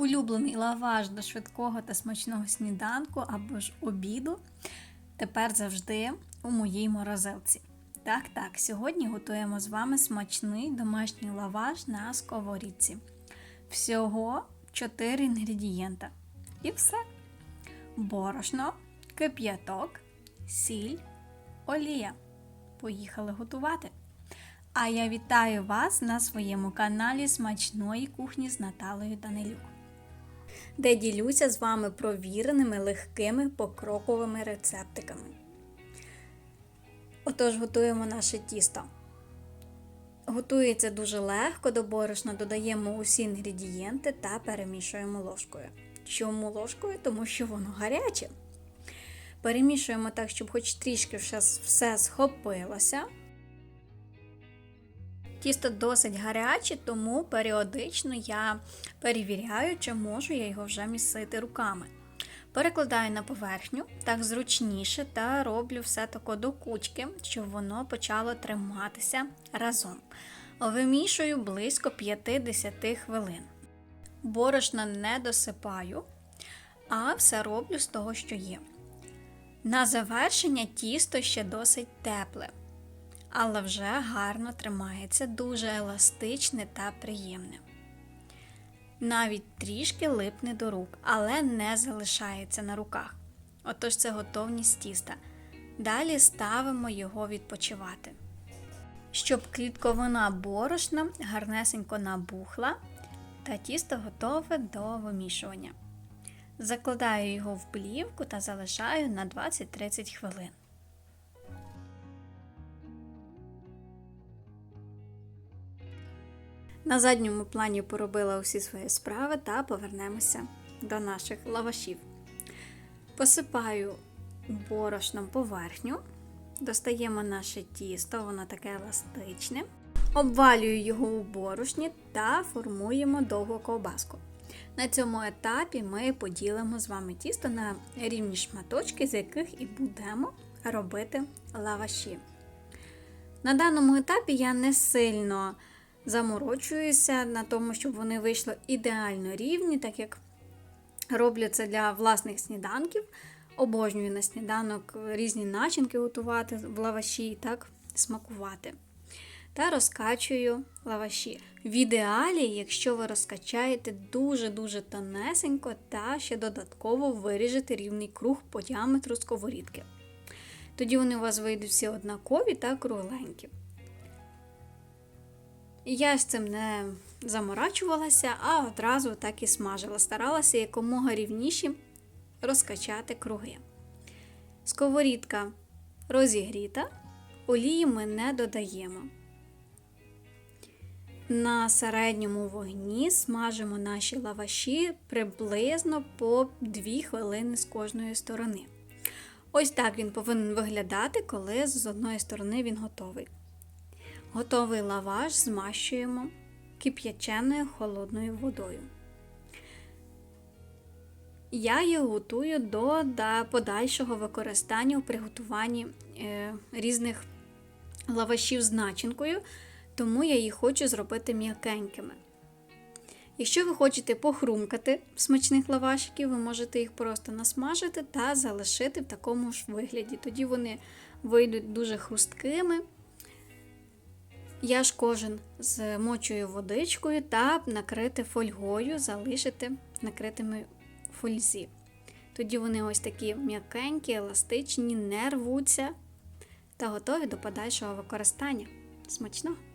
улюблений лаваш до швидкого та смачного сніданку або ж обіду тепер завжди у моїй морозилці. Так, так, сьогодні готуємо з вами смачний домашній лаваш на сковорідці. Всього 4 інгредієнта. І все. Борошно, кип'яток, сіль, олія. Поїхали готувати. А я вітаю вас на своєму каналі Смачної кухні з Наталею Данилюк, де ділюся з вами провіреними легкими покроковими рецептиками. Отож, готуємо наше тісто. Готується дуже легко до додаємо усі інгредієнти та перемішуємо ложкою. Чому ложкою? Тому що воно гаряче. Перемішуємо так, щоб хоч трішки все схопилося. Тісто досить гаряче, тому періодично я перевіряю, чи можу я його вже місити руками. Перекладаю на поверхню, так зручніше, та роблю все тако до кучки, щоб воно почало триматися разом. Вимішую близько 50 хвилин. Борошна не досипаю, а все роблю з того, що є. На завершення тісто ще досить тепле, але вже гарно тримається, дуже еластичне та приємне. Навіть трішки липне до рук, але не залишається на руках. Отож це готовність тіста. Далі ставимо його відпочивати. Щоб клітковина борошна гарнесенько набухла, та тісто готове до вимішування. Закладаю його в плівку та залишаю на 20-30 хвилин. На задньому плані поробила усі свої справи та повернемося до наших лавашів. Посипаю борошном поверхню, достаємо наше тісто, воно таке еластичне. Обвалюю його у борошні та формуємо довгу ковбаску. На цьому етапі ми поділимо з вами тісто на рівні шматочки, з яких і будемо робити лаваші. На даному етапі я не сильно заморочуюся на тому, щоб вони вийшли ідеально рівні, так як роблю це для власних сніданків. Обожнюю на сніданок різні начинки готувати в лаваші і так смакувати. Та розкачую лаваші. В ідеалі, якщо ви розкачаєте дуже-дуже тонесенько та ще додатково виріжете рівний круг по діаметру сковорідки. Тоді вони у вас вийдуть всі однакові та кругленькі. Я з цим не заморачувалася, а одразу так і смажила. Старалася якомога рівніші розкачати круги. Сковорідка розігріта, олії ми не додаємо. На середньому вогні смажимо наші лаваші приблизно по 2 хвилини з кожної сторони. Ось так він повинен виглядати, коли з одної сторони він готовий. Готовий лаваш змащуємо кип'яченою холодною водою. Я його готую до, до подальшого використання у приготуванні е, різних лавашів з начинкою, тому я їх хочу зробити м'якенькими. Якщо ви хочете похрумкати смачних лавашиків, ви можете їх просто насмажити та залишити в такому ж вигляді. Тоді вони вийдуть дуже хрусткими. Я ж кожен змочую водичкою та накрити фольгою, залишити накритими фользі. Тоді вони ось такі м'якенькі, еластичні, не рвуться та готові до подальшого використання. Смачного!